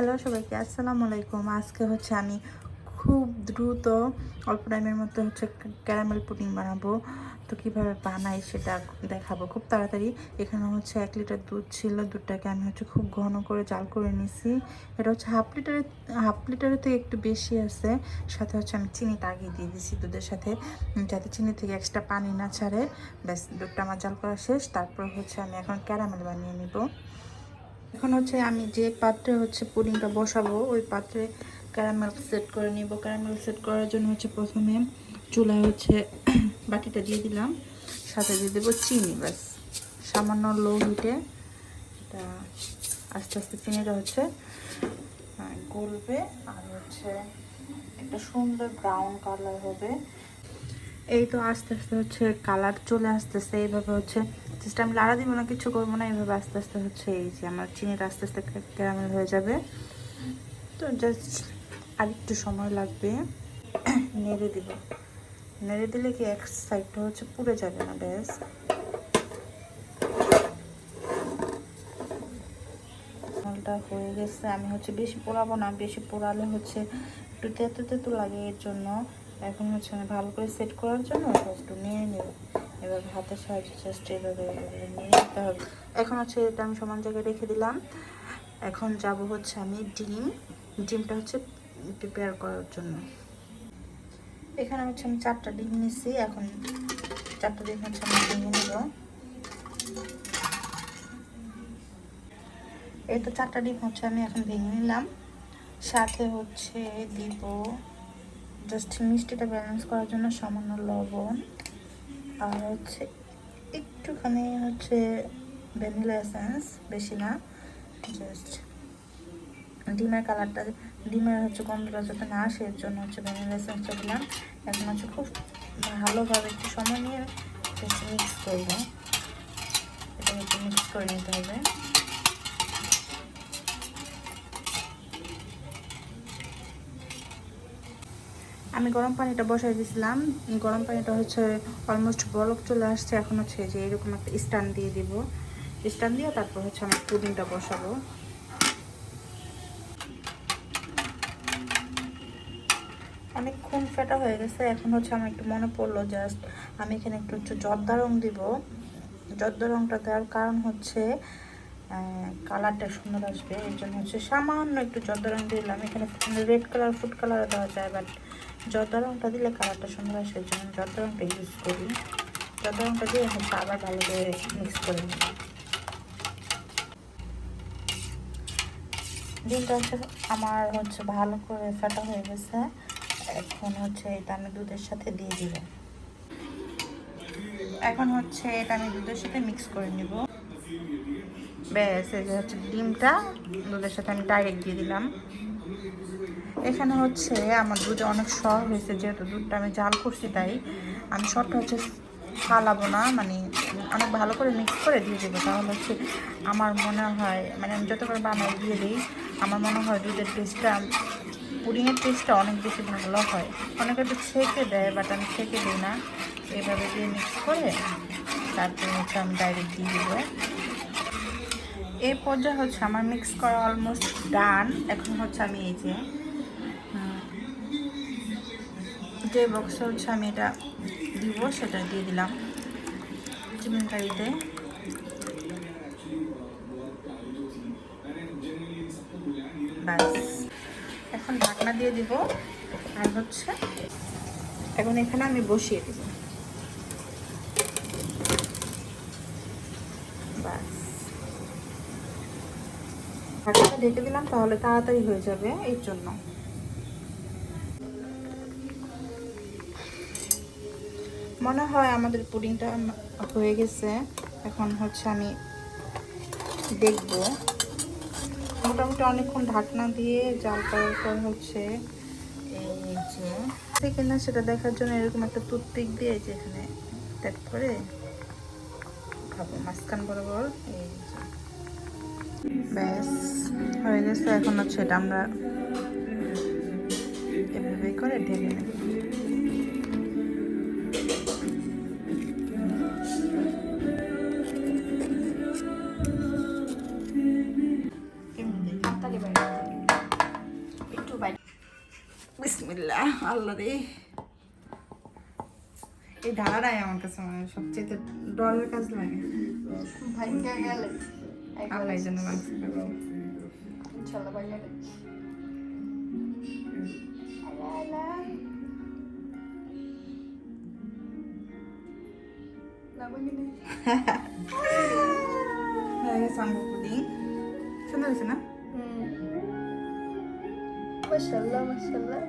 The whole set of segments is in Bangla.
হ্যালো সবাইকে, আসসালামু আলাইকুম। আজকে হচ্ছে আমি খুব দ্রুত, অল্প টাইমের মধ্যে হচ্ছে ক্যারামেল পুডিং বানাবো। তো কীভাবে বানাই সেটা দেখাবো খুব তাড়াতাড়ি। এখানে হচ্ছে এক লিটার দুধ ছিল, দুধটাকে আমি হচ্ছে খুব ঘন করে জাল করে নিছি। এটা হচ্ছে হাফ লিটারের হাফ লিটারের থেকে একটু বেশি আছে। সাথে হচ্ছে আমি চিনিটা আগে দিয়ে দিছি দুধের সাথে যাতে চিনি থেকে এক্সট্রা পানি না ছাড়ে। ব্যাস, দুধটা আমার জাল করা শেষ। তারপর হচ্ছে আমি এখন ক্যারামেল বানিয়ে নিব। এখন হচ্ছে আমি যে পাত্রে হচ্ছে পুডিংটা বসাবো, ওই পাত্রে ক্যারামেল সেট করে নিব। ক্যারামেল সেট করার জন্য হচ্ছে প্রথমে চুলায় হচ্ছে বাটিটা দিয়ে দিলাম, সাথে দিয়ে দেবো চিনি, ব্যাস। সামান্য লো হিটে এটা আস্তে আস্তে চিনিটা হচ্ছে গলবে আর হচ্ছে একটা সুন্দর ব্রাউন কালার হবে। এই তো আস্তে আস্তে হচ্ছে কালার চলে আসতেছে, এইভাবে হচ্ছে জাস্ট আমি লাড়া দিব না, কিছু করব না এইভাবে আস্তে আস্তে হচ্ছে এই যে আমার চিনিটা আস্তে আস্তে ক্যারামেল হয়ে যাবে। তো জাস্ট আর একটু সময় লাগবে। নেড়ে দিব। নেড়ে দিলে কি এক সাইডটা হচ্ছে পুড়ে যাবে না, ব্যাস। হয়ে গেছে, আমি হচ্ছে বেশি পোড়াবো না, বেশি পোড়ালে হচ্ছে একটু তেতো তেতো লাগে এর জন্য। এখন হচ্ছে আমি ভালো করে সেট করার জন্য একটু নিয়ে নেব। এবার হাতের সাহায্যে জাস্ট এভাবে নিয়ে হবে। এখন হচ্ছে এটা আমি সমান জায়গায় রেখে দিলাম। এখন যাব হচ্ছে আমি ডিম। ডিমটা হচ্ছে প্রিপেয়ার করার জন্য। এখানে হচ্ছে আমি চারটা ডিম নিছি। এখন চারটা ডিম হচ্ছে আমি ভেঙে নেব। এই তো চারটা ডিম হচ্ছে আমি এখন ভেঙে নিলাম। সাথে হচ্ছে দিব জাস্ট মিষ্টিটা ব্যালেন্স করার জন্য সামান্য লবণ। আর হচ্ছে একটুখানি হচ্ছে ভ্যানিলা এসেন্স, বেশি না জাস্ট ডিমের কালারটা, ডিমের হচ্ছে গন্ধটা যাতে না আসে, এর জন্য হচ্ছে ভ্যানিলা এসেন্সটা দিলাম। এখন হচ্ছে খুব ভালোভাবে একটু সময় নিয়ে মিক্স করব এটা একটু মিক্স করে নিতে হবে। আমি গরম পানিটা বসাই দিয়েছিলাম গরম পানিটা হচ্ছে অলমোস্ট বরফ চলে আসছে। এখন হচ্ছে যে এরকম একটা স্ট্যান্ড দিয়ে দিব। স্ট্যান্ড দিয়ে তারপর হচ্ছে আমি পুডিংটা বসাবো। অনেকক্ষণ ফেটা হয়ে গেছে। এখন হচ্ছে আমার একটু মনে পড়ল জাস্ট আমি এখানে একটু হচ্ছে জর্দা রং দিব। জর্দা রংটা দেওয়ার কারণ হচ্ছে কালারটা সুন্দর আসবে। এর জন্য হচ্ছে সামান্য একটু জর্দা রং দিলাম। এখানে রেড কালার ফুড কালার দেওয়া যায় বাট জর্দা রংটা দিলে কালারটা সুন্দর আসে এর জন্য জর্দা রংটা ইউজ করি জর্দা রংটা দিয়ে হচ্ছে আবার ভালো করে মিক্স করে নিই ডিমটা হচ্ছে আমার হচ্ছে ভালো করে ফাটা হয়ে গেছে। এখন হচ্ছে এটা আমি দুধের সাথে দিয়ে দিব। এখন হচ্ছে এটা আমি দুধের সাথে মিক্স করে নিব। ব্যাস, এই যে হচ্ছে ডিমটা, দুধের সাথে আমি ডাইরেক্ট দিয়ে দিলাম। এখানে হচ্ছে আমার দুধে অনেক সর হয়েছে, যেহেতু দুধটা আমি জাল করছি তাই আমি সরটা হচ্ছে ফালাবো না মানে অনেক ভালো করে মিক্স করে দিয়ে দেবো। তাহলে হচ্ছে আমার মনে হয় মানে আমি যতবার বানাই দিয়ে দিই, আমার মনে হয় দুধের টেস্টটা পুডিংয়ের টেস্টটা অনেক বেশি ভালো হয়। অনেকে তো ছেঁকে দেয় বাট আমি ছেঁকে দিই না। এভাবে দিয়ে মিক্স করে তারপরে হচ্ছে আমি ডাইরেক্ট দিয়ে দেবো। এই পর্যায়ে হচ্ছে, আমার মিক্স করা অলমোস্ট ডান এখন হচ্ছে আমি এই যে যে বক্সে হচ্ছে আমি এটা দিব, সেটা দিয়ে দিলাম। চিকেন কারিতে। এখন ঢাকনা দিয়ে দিব। আর হচ্ছে, এখন এখানে আমি বসিয়ে দিব। ঢাকনাটা ঢেকে দিলাম, তাহলে তাড়াতাড়ি হয়ে যাবে এর জন্য। মনে হয় আমাদের পুডিংটা হয়ে গেছে। এখন হচ্ছে আমি দেখব। মোটামুটি অনেকক্ষণ ঢাকনা দিয়ে জাল করার পর হচ্ছে এই যে কিনা সেটা দেখার জন্য এরকম একটা টুথপিক দিয়ে যে এখানে ট্যাপ করে খাব। মাঝখান বরাবর এই ব্যাস, হয়ে গেছে। এখন হচ্ছে এটা আমরা এভাবে করে ঢেলে নেব। বিসমিল্লাহ আল্লাহ রে। এই ঢালাটাই আমার কাছে মানে সবচেয়ে ডরের কাজ লাগে। ভাইঙ্গা গেলে আল্লাহ জন্য খাব ইনশাল্লাহ আঙ্গুর পুডিং। সুন্দর হয়েছে না? মাশাল্লাহ মাশাল্লাহ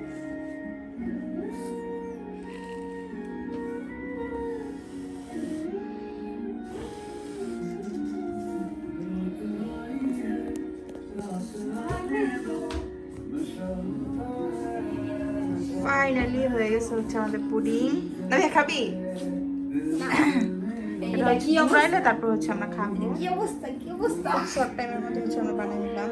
ফাইনালি হয়ে গেছে হচ্ছে আমাদের পুডিং। না। খাবি কি অবস্থা? তারপর হচ্ছে আমরা খাব। কি অবস্থা? কি অবস্থা? শর্ট টাইমের মধ্যে হচ্ছে আমরা বানিয়ে নিলাম।